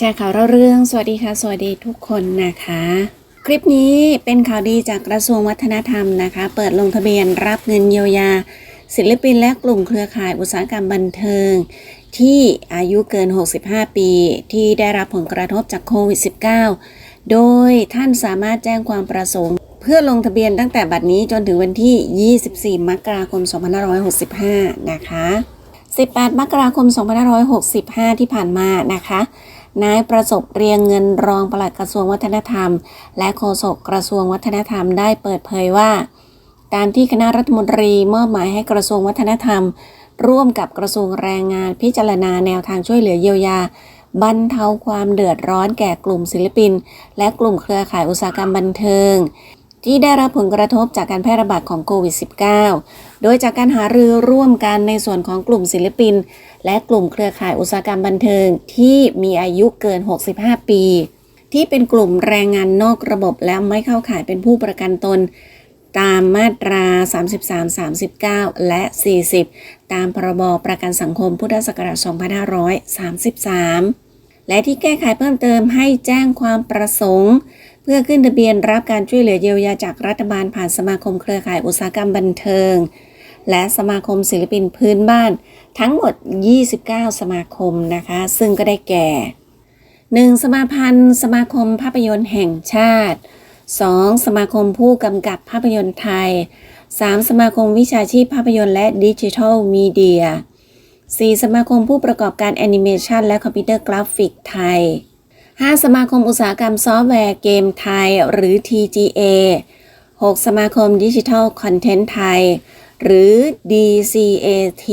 แชร์ข่าวเล่าเรื่อง สวัสดีค่ะ สวัสดีทุกคนนะคะ คลิปนี้เป็นข่าวดีจากกระทรวงวัฒนธรรมนะคะ เปิดลงทะเบียนรับเงินเยียวยา ศิลปินและกลุ่มเครือข่ายอุตสาหกรรมบันเทิง ที่อายุเกิน 65 ปี ที่ได้รับผลกระทบจากโควิด -19 โดยท่านสามารถแจ้งความประสงค์ เพื่อลงทะเบียนตั้งแต่บัดนี้จนถึงวันที่ 24 มกราคม 2565 นะคะ 18 มกราคม 2565 ที่ผ่านมานะคะ นายประสบเรียงเงินรองปลัดกระทรวงวัฒนธรรม และโฆษกกระทรวงวัฒนธรรมได้เปิดเผยว่า ตามที่คณะรัฐมนตรีมอบหมายให้กระทรวงวัฒนธรรม ร่วมกับกระทรวงแรงงานพิจารณาแนวทางช่วยเหลือเยียวยาบรรเทาความเดือดร้อนแก่กลุ่มศิลปิน และกลุ่มเครือข่ายอุตสาหกรรมบันเทิง ที่ได้รับผลกระทบจากการแพร่ระบาดของโควิด -19 โดยจากการหารือร่วมกันในส่วนของกลุ่มศิลปิน และกลุ่มเครือข่ายอุตสาหกรรมบันเทิงที่มีอายุเกิน 65 ปี ที่เป็นกลุ่มแรงงานนอกระบบและไม่เข้าข่ายเป็นผู้ประกันตน ตามมาตรา 33 39 และ 40 ตามพรบประกันสังคมพุทธศักราช2533 และที่แก้ไขเพิ่มเติมให้แจ้งความประสงค์ พื่อขึ้นทะเบียนรับการช่วยเหลือเยียวยาจากรัฐบาลผ่านสมาคมเครือข่ายอุตสาหกรรมบันเทิง และสมาคมศิลปินพื้นบ้าน ทั้งหมด 29 สมาคมนะคะ ซึ่งก็ได้แก่ 1. สมาพันธ์ สมาคมภาพยนตร์แห่งชาติ 2. สมาคมผู้กำกับภาพยนตร์ไทย 3. สมาคมวิชาชีพภาพยนตร์และดิจิทัลมีเดีย 4. สมาคมผู้ประกอบการแอนิเมชันและคอมพิวเตอร์กราฟิกไทย 5. สมาคมอุตสาหกรรมซอฟต์แวร์เกมไทย หรือ TGA 6. สมาคมดิจิทัลคอนเทนต์ไทย หรือ DCAT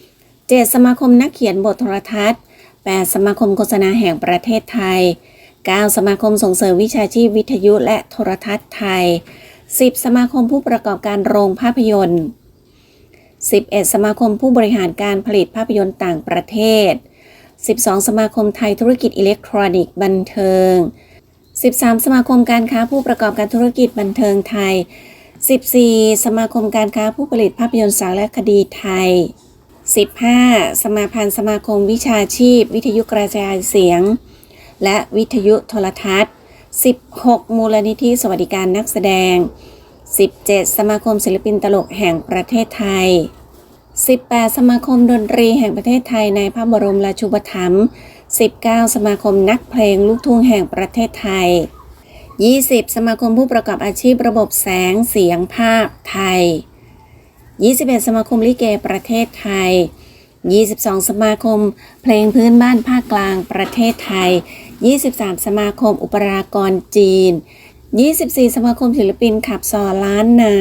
7. สมาคมนักเขียนบทโทรทัศน์ 8. สมาคมโฆษณาแห่งประเทศไทย 9. สมาคมส่งเสริมวิชาชีพวิทยุและโทรทัศน์ไทย 10. สมาคมผู้ประกอบการโรงภาพยนตร์ 11. สมาคมผู้บริหารการผลิตภาพยนตร์ต่างประเทศ 12 สมาคมไทยธุรกิจอิเล็กทรอนิกส์บันเทิง 13 สมาคมการค้าผู้ประกอบการธุรกิจบันเทิงไทย 14 สมาคมการค้าผู้ผลิตภาพยนตร์สารคดีไทย 15 สมาพันธ์สมาคมวิชาชีพ วิทยุกระจายเสียง และวิทยุโทรทัศน์ 16 มูลนิธิสวัสดิการนักแสดง 17 สมาคมศิลปินตลกแห่งประเทศไทย 18 สมาคมดนตรีแห่งประเทศไทยในพระบรมราชูปถัมภ์ 19 สมาคมนักเพลงลูกทุ่งแห่งประเทศไทย 20 สมาคมผู้ประกอบอาชีพระบบแสงเสียงภาพไทย 21 สมาคมลิเกประเทศไทย 22 สมาคมเพลงพื้นบ้านภาคกลางประเทศไทย 23 สมาคมอุปรากรจีน 24 สมาคมศิลปินขับซอล้านนา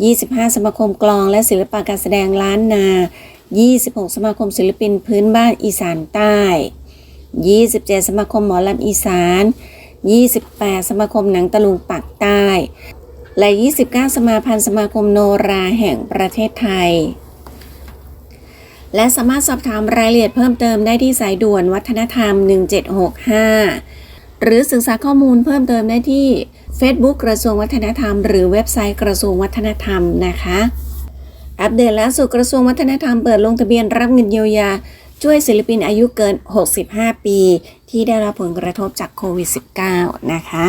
25 สมาคมกลองและศิลปะการแสดงล้านนา 26 สมาคมศิลปินพื้นบ้านอีสานใต้ 27 สมาคมหมอลำอีสาน 28 สมาคมหนังตะลุงปักใต้ และ 29 สมาพันธ์สมาคมโนราแห่งประเทศไทย และสามารถสอบถามรายละเอียดเพิ่มเติมได้ที่สายด่วนวัฒนธรรม 1765 หรือศึกษาข้อมูลเพิ่มเติมได้ที่ Facebook กระทรวงวัฒนธรรม หรือเว็บไซต์กระทรวงวัฒนธรรมนะคะ อัปเดตล่าสุดกระทรวงวัฒนธรรมเปิดลงทะเบียนรับเงินเยียวยา ช่วยศิลปินอายุเกิน 65 ปี ที่ได้รับผลกระทบจากโควิด -19 นะคะ